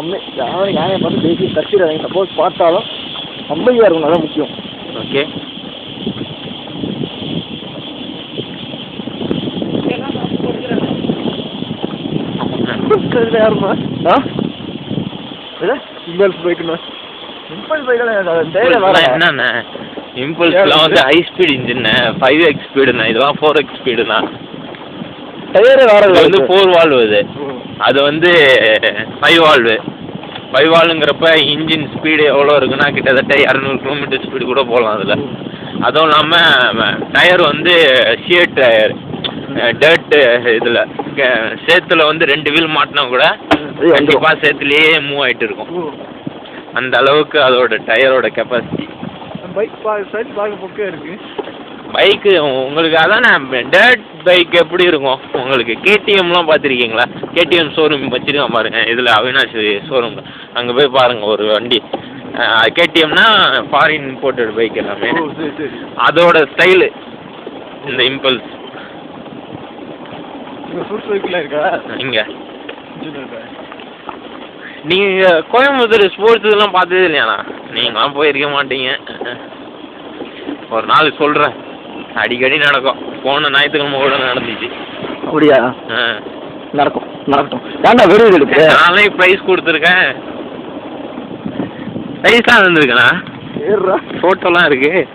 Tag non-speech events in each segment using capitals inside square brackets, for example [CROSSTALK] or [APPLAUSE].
அம்மை யானை யானையை பார்த்து பேசி கட்டிடுறாங்க சப்போஸ் பார்த்தாலும் அமைதியாக இருக்கணும். அதான் முக்கியம். ஓகே யாருமா ஆ? இல்லை இம்பல்ஸ் பைக்குண்ணா இம்பல்ஸ் பைக்கெல்லாம் தைரியம் வேற என்னண்ணே? இம்பல்ஸ்லாம் வந்து high speed engine five X ஸ்பீடுண்ணா இதெல்லாம் ஃபோர் எக்ஸ் ஸ்பீடுண்ணா டயரே வேற வந்து ஃபோர் வால்வு இது. அது வந்து five valve five engine speed எவ்வளோ இருக்குன்னா கிட்டத்தட்ட இரநூறு கிலோமீட்டர் ஸ்பீடு கூட போகலாம் அதில். அதுவும் இல்லாமல் டயர் வந்து ஷியர் டயர் டர்ட் இதில் சேத்துல வந்து ரெண்டு வீல் மாட்டினா கூட. கண்டிப்பாக சேத்துலேயே மூவ் ஆகிட்டு இருக்கும். அந்த அளவுக்கு அதோட டயரோட கெப்பாசிட்டி பைக் சைட் பார்க்க பொக்கே இருக்கு. பைக்கு உங்களுக்கு அதானே டேட் பைக் எப்படி இருக்கும்? உங்களுக்கு கேடிஎம்லாம் பார்த்துருக்கீங்களா? கேடிஎம் ஷோரூம் வச்சுருக்கான் பாருங்க. இதில் அவினாஷ் ஷோரூம் அங்கே போய் பாருங்க ஒரு வண்டி. கேடிஎம்னா ஃபாரின் இம்போர்ட்டட் பைக் எல்லாமே. அதோட ஸ்டைலு இந்த இம்பல்ஸ் இங்கே நீங்கள் கோயம்புத்தூர் ஸ்போர்ட்ஸ் இதெல்லாம் பார்த்தது இல்லையாண்ணா நீங்களாம் போயிருக்க மாட்டீங்க. ஒரு நாள் சொல்கிறேன் அடிக்கடி நடக்கும். போன ஞாயிற்றுக்கிழமை கூட நடந்துச்சு. அப்படியா? ஆ. நடக்கும் நடக்கட்டும். ஏன்டா வெறும் இருக்கு? நானே ப்ரைஸ் கொடுத்துருக்கேன். ப்ரைஸ்லாம் வந்திருக்கண்ணா. ஃபோட்டோலாம் இருக்கு.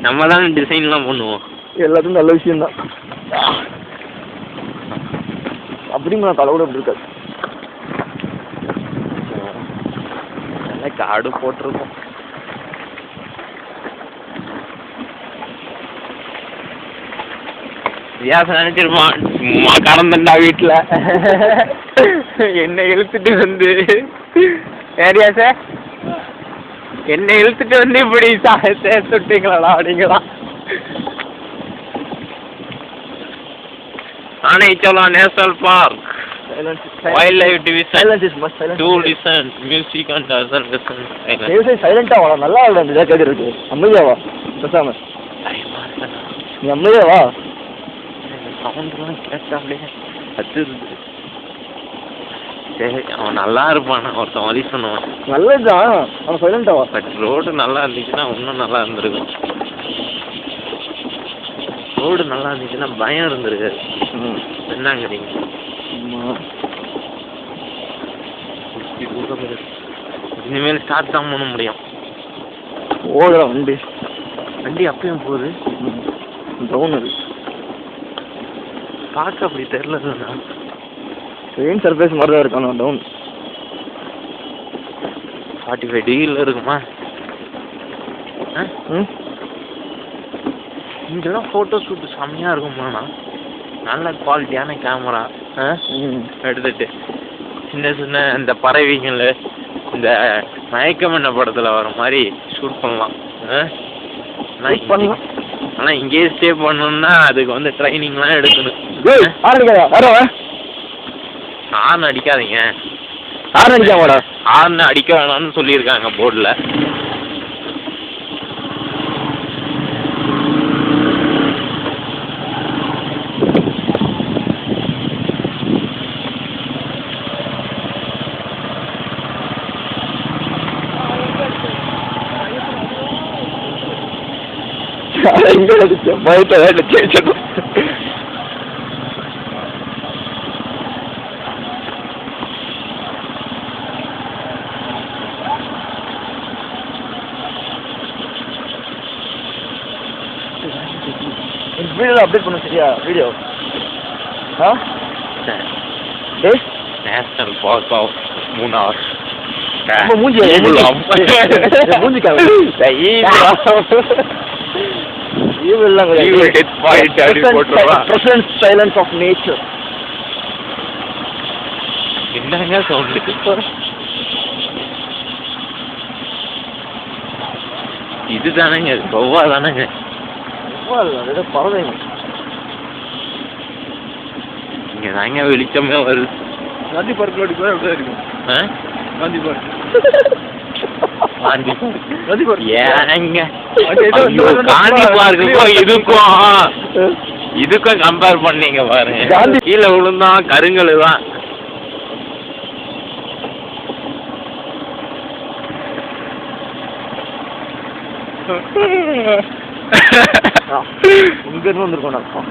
நம்ம தான் டிசைன்லாம் பண்ணுவோம். எல்லாத்துக்கும் நல்ல விஷயம் தான் அப்படிங்க நான் தலை கூட அப்படி இருக்காது. காடு போட்டிருக்கோம். வியாசம் நினைச்சிருப்பான் சும்மா கடந்தண்டா வீட்டில் என்னை இழுத்துட்டு வந்து. ஏரியா சார் என்னை இழுத்துட்டு வந்து இப்படி சேர்த்து விட்டீங்களா அப்படிங்களா Anaicholam national park wildlife division to listen music and other தயவு சைலண்டாக வா நல்லா இல்லை இந்த கேட்குறது அமைதியா வா. பேசாம. நீ அமைதியா வா. சவுண்ட்லாம் கேட்டா அப்படியே கத்துது. சரி அவன் நல்லா இருப்பான். ஒருத்தன் வழி பண்ணுவான் நல்லதுதான் அவன் சைலண்டாக வா. பட் ரோடு நல்லா இருந்துச்சுன்னா இன்னும் நல்லா இருந்திருக்கும். ரோடு நல்லா இருந்துச்சுன்னா பயம் இருந்திருக்காது ம். என்னங்கிறீங்க. இனிமேல் ஸ்டார்ட் தான் பண்ண முடியும். ஓடுறா வண்டி. வண்டி அப்பயும் போகுது. டவுன் அது. பார்க்க அப்படி தெரிலதுண்ணா ட்ரெயின் சர்ஃபேஸ் மாதிரி தான் இருக்கான் டவுன் ஃபார்ட்டி ஃபைவ் டிகிரியில் இருக்குமா இங்கெல்லாம் ஃபோட்டோ ஷூட் செம்மையாக இருக்குமாண்ணா. நல்ல குவாலிட்டியான கேமரா எடுத்துட்டு சின்ன சின்ன இந்த பறவைகள் இந்த மயக்கமண்ண படத்தில் வர மாதிரி ஷூட் பண்ணலாம். ஆனால் இங்கேயே ஸ்டே பண்ணணும்னா அதுக்கு வந்து ட்ரைனிங்லாம் எடுக்கணும். ஏய் ஆரம்பிக்காதா வரவா ஹார்ன் அடிக்காதீங்க. ஹார்ன் அடிக்காமடா ஹார்ன் அடிக்க வேணாம்னு சொல்லியிருக்காங்க போர்டில். எங்க அடிச்சேன் பயத்தை அடிச்சு வீடியோ அப்டேட் பண்ண சரியா? வீடியோ ஆ டேய் நேஷனல் பார்க் ஆஃப் மூணார் மூஞ்சி மூஞ்சி சைலன்ஸ் ஆஃப் நேச்சர் என்னங்க சவுண்டு இது தானேங்க தானேங்க பரவாயில்ல ஏதோ பறவைங்க. இங்கே தாங்க வெளிச்சமே ஏங்க? காந்தி இதுக்கும். இதுக்கும் கம்பேர் பண்ணீங்க பாருங்க. கீழே விழுந்தான் கருங்கல் தான். Ha. [LAUGHS] இருந்து வந்திருக்கோம்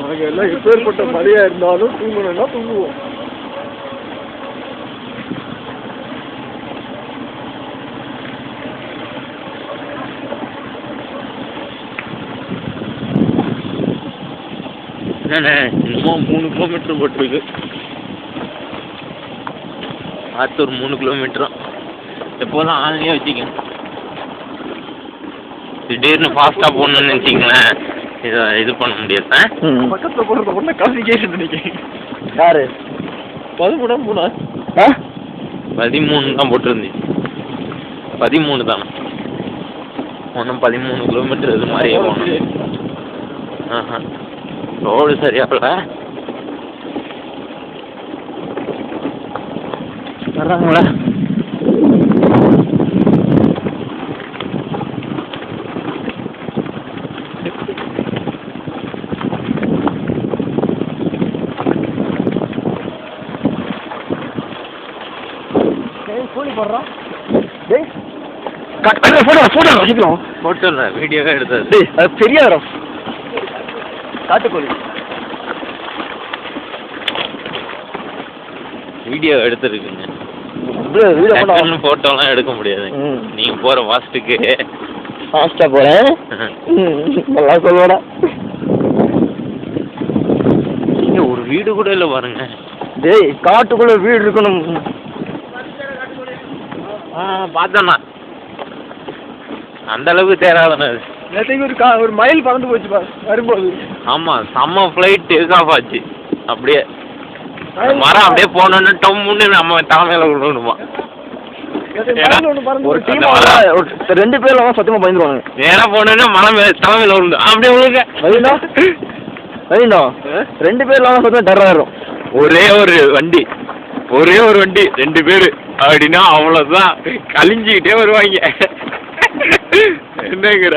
நாங்க எல்லாம் எப்பேற்பட்ட மழையா இருந்தாலும் தூங்கணும்னா தூங்குவோம். என்னண்ணே இன்னமும் மூணு கிலோமீட்டர் போட்டிருக்கு. ஆத்தூர் மூணு கிலோமீட்டரும் எப்போதும் ஆன்லேயே வச்சுக்கங்க திடீர்னு ஃபாஸ்ட்டாக போகணுன்னு நினச்சிங்களேன் இதை இது பண்ண முடியாது? ஆ? பக்கத்துல போடுறத உடனே காசிகேஷன் நினைக்கிறேன். யாரு? பதிமூணா மூணா ஆ? பதிமூணு தான் போட்டிருந்துச்சு பதிமூணு தான். ஒன்றும் பதிமூணு கிலோமீட்டர் இது மாதிரியே போகணும். ஆஹா. ரோடு சரியாகல வர்றாங்களா? கூலி போடுறான் டேய் ஃபோட்டோ ஃபோட்டோ வச்சுக்கலாம் ஃபோட்டோ இல்லை வீடியோவே எடுத்தது. டேய் அது பெரிய இடம் காட்டுக்கோழி. வீடியோ எடுத்துருக்குங்க. பண்ண எடுக்க முடியாது. ம். நீங்கள் போகிற வாஸ்ட்டுக்கு ஃபாஸ்ட்டாக போகிறேன் ம் நல்லா சொல்லுவாடா இங்கே ஒரு வீடு கூட இல்லை பாருங்க. டேய் காட்டுக்குள்ள வீடு இருக்கணும். ஆ பார்த்தேண்ணா அந்த அளவுக்கு தேராதண்ணா அது. நேற்றுக்கு ஒரு கா ஒரு மயில் பறந்து போச்சு பாரு வரும்போது. ஆமாம் செம்ம ஃப்ளைட் டேக் ஆஃப் ஆச்சு. அப்படியே. மரம் அப்படியே போனோன்னு டம்முன்னு நம்ம தலைமையில் பறந்து ஒரு. டீம் ரெண்டு பேர்ல அவன் சத்தியமா பயந்துருவாங்க நேராக போனோன்னா மலை மேலே தலைமையில் விழுந்து அப்படியே ரவீண்டா ரவீண்டா ரெண்டு பேர்ல அவன் சத்தியமா டர் ஆயிரும். ஒரே ஒரு வண்டி. ஒரே ஒரு வண்டி. ரெண்டு பேர். அப்படின்னா அவ்வளோதான் கழிஞ்சிக்கிட்டே வருவாங்க. என்னங்கிற?